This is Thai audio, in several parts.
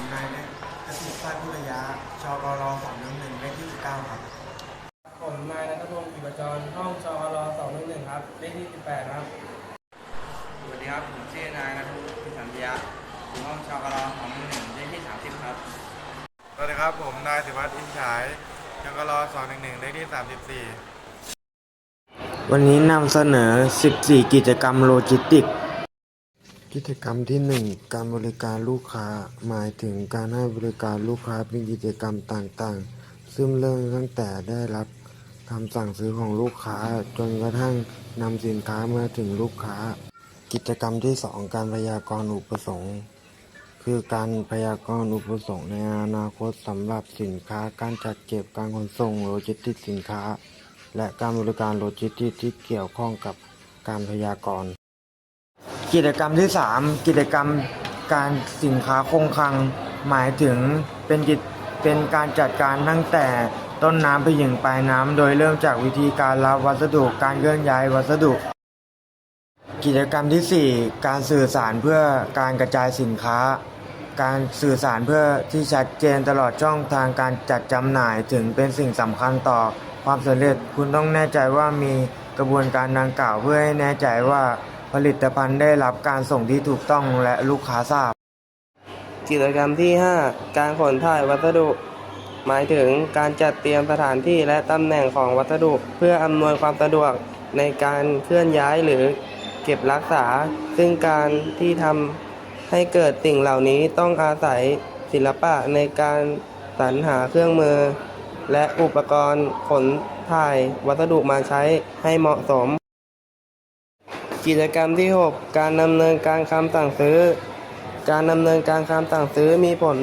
ผมนายเกษตรพัฒน์พุทธยาชกรสองหนึ่งหนึ่งเลขที่สิบเก้าครับ ผมนายนัทพงศ์กิจจรห้องชอรสองหนึ่งหนึ่งครับ เลขที่สิบแปดครับ สวัสดีครับ ผมชื่อนายนัทวุฒิพิสันติยะอยู่ห้องชกรของหนึ่งเลขที่สามสิบครับ สวัสดีครับ ผมนายสิวัตรอินฉายยังกรอ211เลขที่34วันนี้นำเสนอ 14 กิจกรรมโลจิสติก กิจกรรมที่ 1 การบริการลูกค้าหมายถึงการให้บริการลูกค้าเป็นกิจกรรมต่างๆ ซึ่งเริ่มตั้งแต่ได้รับคำสั่งซื้อของลูกค้าจนกระทั่งนำสินค้ามาถึงลูกค้า กิจกรรมที่ 2 การพยากรณ์อุปสงค์ คือการพยากรณ์อุปสงค์ในอนาคตสำหรับสินค้าการจัดเก็บการขนส่งโลจิสติกสินค้า และการบริการโลจิสติกที่เกี่ยวข้องกับการพยากรณ์ กิจกรรมที่ 3 กิจกรรมการสินค้าคงคลัง หมายถึงเป็นกิจเป็นการจัดการตั้งแต่ต้นน้ำไปถึงปลายน้ำ โดยเริ่มจากวิธีการรับวัสดุการเคลื่อนย้ายวัสดุ กิจกรรมที่ 4 การสื่อสารเพื่อการกระจายสินค้า การสื่อสารเพื่อที่ชัดเจนตลอดช่องทางการจัดจำหน่ายถึงเป็นสิ่งสำคัญต่อความสำเร็จคุณต้องแน่ใจว่ามีกระบวนการดังกล่าวเพื่อให้แน่ใจว่า ผลิตภัณฑ์ได้รับการส่งที่ถูกต้องและลูกค้าทราบ กิจกรรมที่ 5 การขนถ่ายวัสดุ หมายถึงการจัดเตรียมสถานที่และตำแหน่งของวัสดุ เพื่ออำนวยความสะดวกในการเคลื่อนย้ายหรือเก็บรักษา ซึ่งการที่ทำให้เกิดสิ่งเหล่านี้ต้องอาศัยศิลปะในการสรรหาเครื่องมือ และอุปกรณ์ขนถ่ายวัสดุมาใช้ให้เหมาะสม กิจกรรมที่ 6 การดำเนินการคำสั่งซื้อ การดำเนินการคำสั่งซื้อมีผล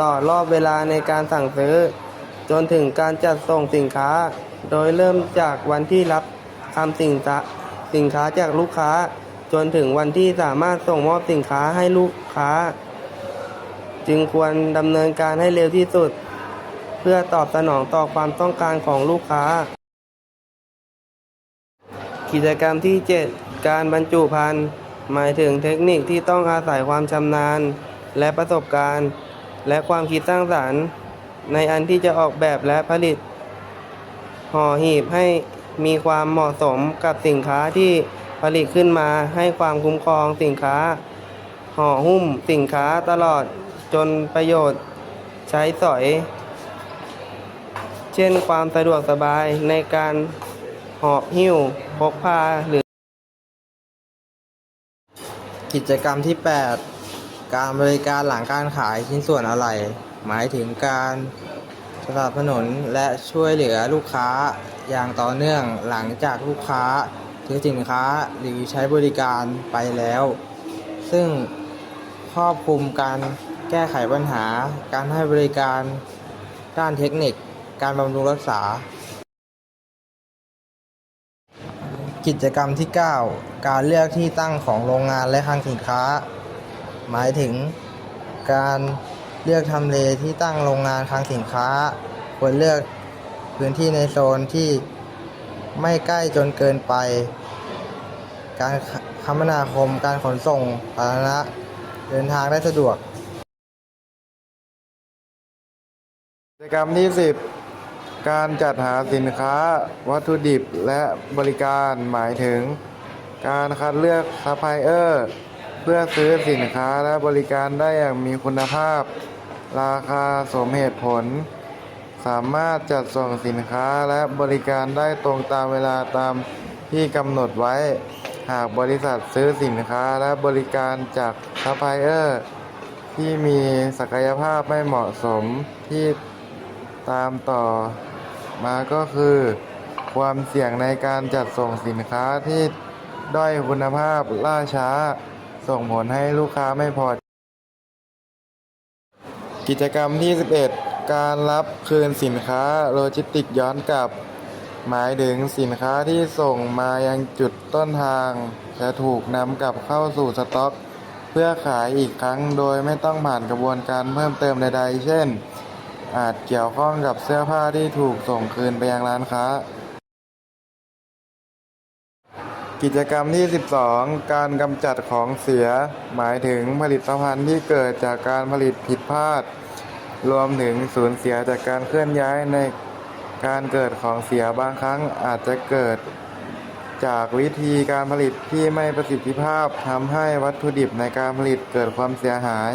ต่อรอบเวลาในการสั่งซื้อ จนถึงการจัดส่งสินค้า โดยเริ่มจากวันที่รับคำสินค้าสินค้าจากลูกค้า จนถึงวันที่สามารถส่งมอบสินค้าให้ลูกค้า จึงควรดำเนินการให้เร็วที่สุด เพื่อตอบสนองต่อความต้องการของลูกค้า กิจกรรมที่ 7 การบรรจุภัณฑ์หมายถึงเทคนิคที่ต้องอาศัยความชำนาญ และประสบการณ์ และความคิดสร้างสรรค์ ในอันที่จะออกแบบและผลิต ห่อหีบให้มีความเหมาะสมกับสินค้าที่ผลิตขึ้นมาให้ความคุ้มครองสินค้า ห่อหุ้มสินค้าตลอดจนประโยชน์ใช้สอย เช่นความสะดวกสบายในการหอบหิ้วพกพาหรือ กิจกรรมที่ 8 การบริการหลังการขายชิ้นส่วนอะไหล่หมายถึงการสนับสนุนและช่วยเหลือลูกค้าอย่างต่อเนื่องหลังจากลูกค้าซื้อสินค้าหรือใช้บริการไปแล้ว ซึ่งครอบคลุมการแก้ไขปัญหา การให้บริการด้านเทคนิค การบำรุงรักษา กิจกรรมที่ 9 การเลือกที่ตั้งของโรงงานและคลังสินค้า หมายถึง การเลือกทำเลที่ตั้งโรงงานคลังสินค้า ควรเลือกพื้นที่ในโซนที่ไม่ใกล้จนเกินไป การคมนาคมการขนส่งสาธารณะเดินทางได้สะดวกกิจกรรมที่10 การจัดหาสินค้าวัตถุดิบและบริการหมายถึง การคัดเลือกซัพพลายเออร์เพื่อซื้อสินค้าและบริการได้อย่างมีคุณภาพ ราคาสมเหตุผล สามารถจัดส่งสินค้าและบริการได้ตรงตามเวลาตามที่กำหนดไว้ หากบริษัทซื้อสินค้าและบริการจากซัพพลายเออร์ที่มีศักยภาพไม่เหมาะสมที่ตามต่อ มาก็คือ ความเสี่ยงในการจัดส่งสินค้าที่ด้อยคุณภาพล่าช้า ส่งผลให้ลูกค้าไม่พอ กิจกรรมที่ 11 การรับคืนสินค้าโลจิสติกย้อนกลับ หมายถึงสินค้าที่ส่งมายังจุดต้นทาง จะถูกนำกลับเข้าสู่สต็อก เพื่อขายอีกครั้งโดยไม่ต้องผ่านกระบวนการเพิ่มเติมใดๆ เช่น อาจเกี่ยวข้องกับเสื้อผ้าที่ถูกส่งคืนไปยังร้านค้า กิจกรรมที่ 12 การกำจัดของเสีย หมายถึงผลิตภัณฑ์ที่เกิดจากการผลิตผิดพลาด รวมถึงสูญเสียจากการเคลื่อนย้ายในการเกิดของเสียบางครั้งอาจจะเกิดจากวิธีการผลิตที่ไม่ประสิทธิภาพทำให้วัตถุดิบในการผลิตเกิดความเสียหาย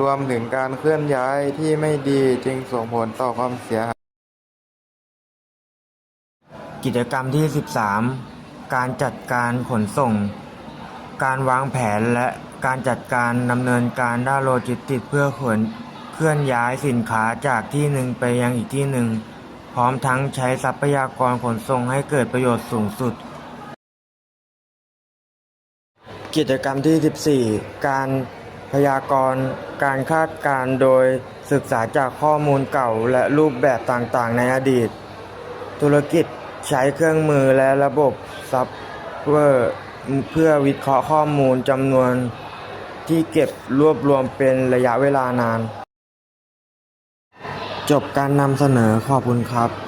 รวมถึงการเคลื่อนย้ายที่ไม่ดีจึงส่งผลต่อความเสียหาย กิจกรรมที่ 13 การจัดการขนส่ง การวางแผนและการจัดการดำเนินการด้านโลจิสติกส์เพื่อขนเคลื่อนย้ายสินค้าจากที่หนึ่งไปยังอีกที่หนึ่ง พร้อมทั้งใช้ทรัพยากรขนส่งให้เกิดประโยชน์สูงสุด กิจกรรมที่ 14 การพ ยากรณ์การคาดการณ์โดยศึกษาจากข้อมูลเก่าและรูปแบบต่างๆ ในอดีต ธุรกิจใช้เครื่องมือและระบบซอฟต์แวร์เพื่อวิเคราะห์ข้อมูลจำนวนที่เก็บรวบรวมเป็นระยะเวลานาน จบการนำเสนอขอบคุณครับ